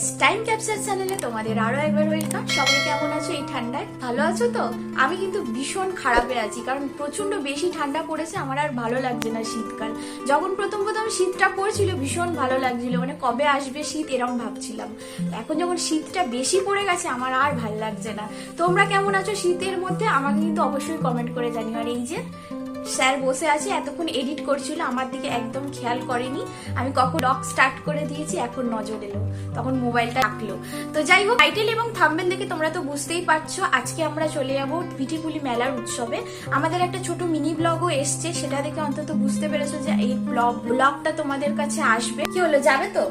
Time capture চ্যানেলে তোমাদের আরও একবার ওয়েলকাম সবাই কেমন আছো এই ঠান্ডায়? ভালো আছো তো? আমি কিন্তু ভীষণ খারাপে আছি, কারণ প্রচণ্ড বেশি ঠান্ডা পড়েছে, আমার আর ভালো লাগছে না শীতকাল। যখন প্রথম প্রথম শীতটা পড়ছিল, ভীষণ ভালো লাগছিল। মানে কবে আসবে শীত এরকম ভাবছিলাম। এখন যখন শীতটা বেশি পড়ে গেছে, আমার আর ভালো লাগছে না। তোমরা কেমন আছো শীতের মধ্যে? আমাকে কিন্তু অবশ্যই কমেন্ট করে জানিও। আর এই যে স্যার বসে আছে, এতক্ষণ এডিট করছিল, আমার দিকে একদম খেয়াল করেনি। আমি কখন লক স্টার্ট করে দিয়েছি, এখন নজর এলো। তখন মোবাইলটা রাখল তো যাই হোক টাইটেল এবং থাম্বেল দেখে তোমরা তো বুঝতেই পারছ, আজকে আমরা চলে যাব পিঠিপুলি মেলার উৎসবে। আমাদের একটা ছোট মিনি ব্লগও এসছে, সেটা দেখে অন্তত বুঝতে পেরেছ যে এই ব্লগ ব্লগটা তোমাদের কাছে আসবে। কি হলো, যাবে তো?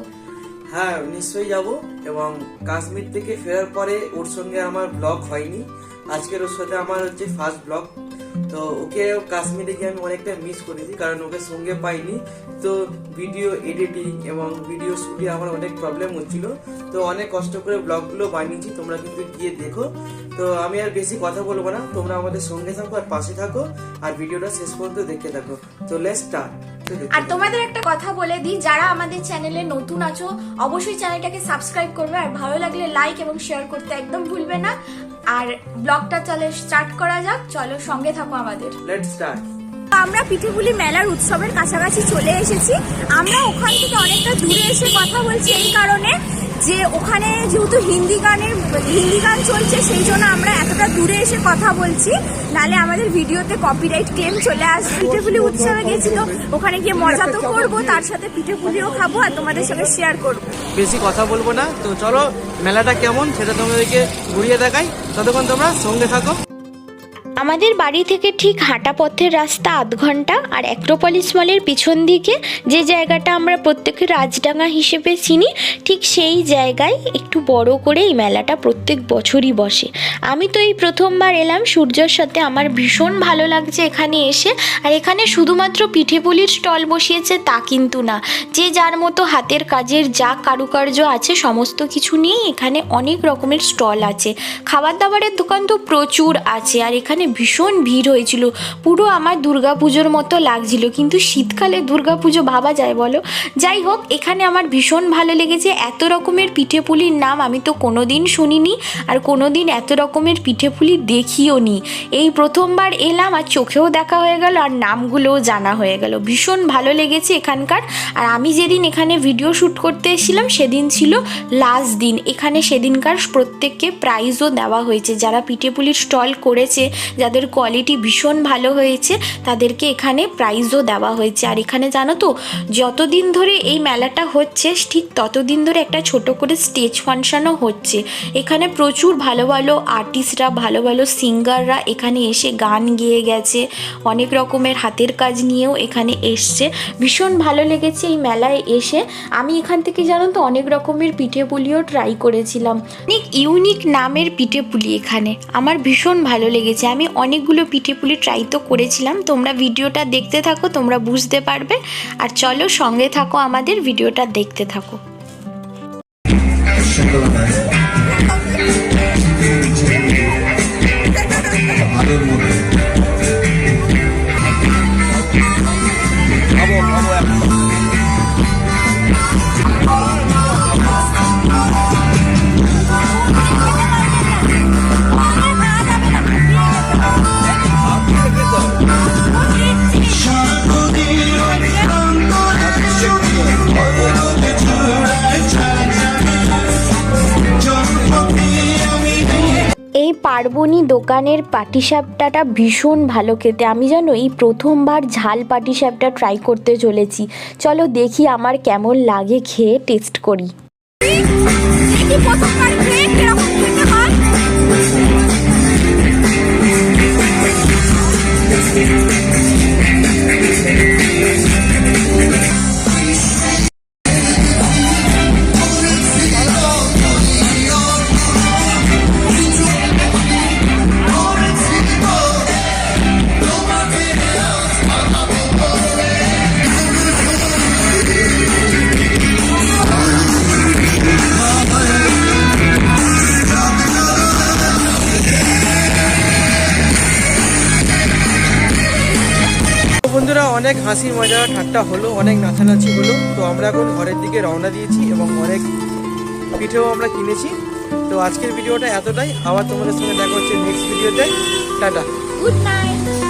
হ্যাঁ নিশ্চয়ই যাব, এবং কাশ্মীর থেকে ফেরার পরে ওর সঙ্গে আমার ব্লগ হয়নি। আজকের ওর সাথে আমার হচ্ছে ফার্স্ট ব্লগ তো ওকে কাশ্মীরে গিয়ে আমি অনেকটা মিস করেছি, কারণ ওকে সঙ্গে পাইনি। তো ভিডিও এডিটিং এবং ভিডিও শুটে আমার অনেক প্রবলেম হচ্ছিল। তো অনেক কষ্ট করে ব্লগগুলো বানিয়েছি, তোমরা কিন্তু গিয়ে দেখো। তো আমি আর বেশি কথা বলব না, তোমরা আমাদের সঙ্গে থাকো আর পাশে থাকো, আর ভিডিওটা শেষ পর্যন্ত দেখতে থাকো। তো লেটস স্টার্ট আর তোমাদের একটা কথা বলে দিই, যারা আমাদের চ্যানেলে নতুন আছো, অবশ্যই চ্যানেলটাকে সাবস্ক্রাইব করবে, আর ভালো লাগলে লাইক এবং শেয়ার করতে একদম ভুলবে না। আর ব্লগটা চলে স্টার্ট করা যাক চলো সঙ্গে থাকো আমাদের। লেটস স্টার্ট আমরা পিঠেপুলি মেলার উৎসবের কাছাকাছি চলে এসেছি। আমরা ওখান থেকে অনেকটা দূরে এসে কথা বলছি এই কারণে। যে ওখানে যেহেতু হিন্দি গানের হিন্দি গান চলছে সেই জন্য আমরা এতটা দূরে এসে কথা বলছি। নালে আমাদের ভিডিওতে কপিরাইট ক্লেম চলে আসবে। পিঠেপুলি উৎসবে গেছি তো। ওখানে গিয়ে মজা তো করব তার সাথে পিঠেপুলিও খাব আর তোমাদের সঙ্গে শেয়ার করব। বেশি কথা বলব না। তো চলো মেলাটা কেমন সেটা তোমাদেরকে ঘুরিয়ে দেখাই। ততক্ষণ তোমরা সঙ্গে থাকো। আমাদের বাড়ি থেকে ঠিক হাঁটা পথের রাস্তা আধ ঘণ্টা আর অ্যাক্রোপলিস মলের পিছন দিকে যে জায়গাটা আমরা প্রত্যেকে রাজডাঙ্গা হিসেবে চিনি, ঠিক সেই জায়গায় একটু বড় করে এই মেলাটা প্রত্যেক বছরই বসে। আমি তো এই প্রথমবার এলাম, সূর্যর সাথে আমার ভীষণ ভালো লাগছে এখানে এসে। আর এখানে শুধুমাত্র পিঠেপুলির স্টল বসিয়েছে তা কিন্তু না। যে যার মতো হাতের কাজের যা কারুকার্য আছে, সমস্ত কিছু নিয়েই এখানে অনেক রকমের স্টল আছে। খাবার দাবারের দোকান তো প্রচুর আছে, আর এখানে ভীষণ ভিড় হয়েছিল। পুরো আমার দুর্গাপুজোর মতো লাগছিল। কিন্তু শীতকালে দুর্গাপুজো ভাবা যায় বলো? যাই হোক, এখানে আমার ভীষণ ভালো লেগেছে। এত রকমের পিঠেপুলির নাম আমি তো কোনো কোনোদিন শুনিনি আর কোনোদিন এত রকমের পিঠেপুলি দেখিও নি এই প্রথমবার এলাম আর চোখেও দেখা হয়ে গেল আর নামগুলোও জানা হয়ে গেল। ভীষণ ভালো লেগেছে এখানকার। আর আমি যেদিন এখানে ভিডিও শ্যুট করতে এসেছিলাম, সেদিন ছিল লাস্ট দিন। এখানে সেদিনকার প্রত্যেককে প্রাইজও দেওয়া হয়েছে। যারা পিঠেপুলির স্টল করেছে যাদের কোয়ালিটি ভীষণ ভালো হয়েছে, তাদেরকে এখানে প্রাইজও দেওয়া হয়েছে। আর এখানে জানো তো, যতদিন ধরে এই মেলাটা হচ্ছে, ঠিক ততদিন ধরে একটা ছোট করে স্টেজ ফাংশনও হচ্ছে। এখানে প্রচুর ভালো ভালো আর্টিস্টরা ভালো ভালো সিঙ্গাররা এখানে এসে গান গেয়ে গেছে, অনেক রকমের হাতের কাজ নিয়েও এখানে এসছে। ভীষণ ভালো লেগেছে এই মেলায় এসে। আমি এখান থেকে জানো তো, অনেক রকমের পিঠে পুলিও ট্রাই করেছিলাম। অনেক ইউনিক নামের পিঠে পুলি এখানে। আমার ভীষণ ভালো লেগেছে। আমি অনেকগুলো পিঠে পুলি ট্রাই তো করেছিলাম। তোমরা ভিডিওটা দেখতে থাকো, তোমরা বুঝতে পারবে। আর চলো সঙ্গে থাকো আমাদের ভিডিওটা দেখতে থাকো। এই পার্বণী দোকানের পাটিসাপটাটা ভীষণ ভালো খেতে। আমি যেন এই প্রথমবার ঝাল পাটিসাপটা ট্রাই করতে চলেছি। চলো দেখি আমার কেমন লাগে খেয়ে টেস্ট করি। বন্ধুরা, অনেক হাসি মজা, ঠাট্টা হলো, অনেক নাচানাচি হলো। তো আমরা এখন ঘরের দিকে রওনা দিয়েছি এবং অনেক পিঠেও আমরা কিনেছি। তো আজকের ভিডিওটা এতটাই। আবার তোমাদের সঙ্গে দেখা হচ্ছে নেক্সট ভিডিওতে টাটা। Good night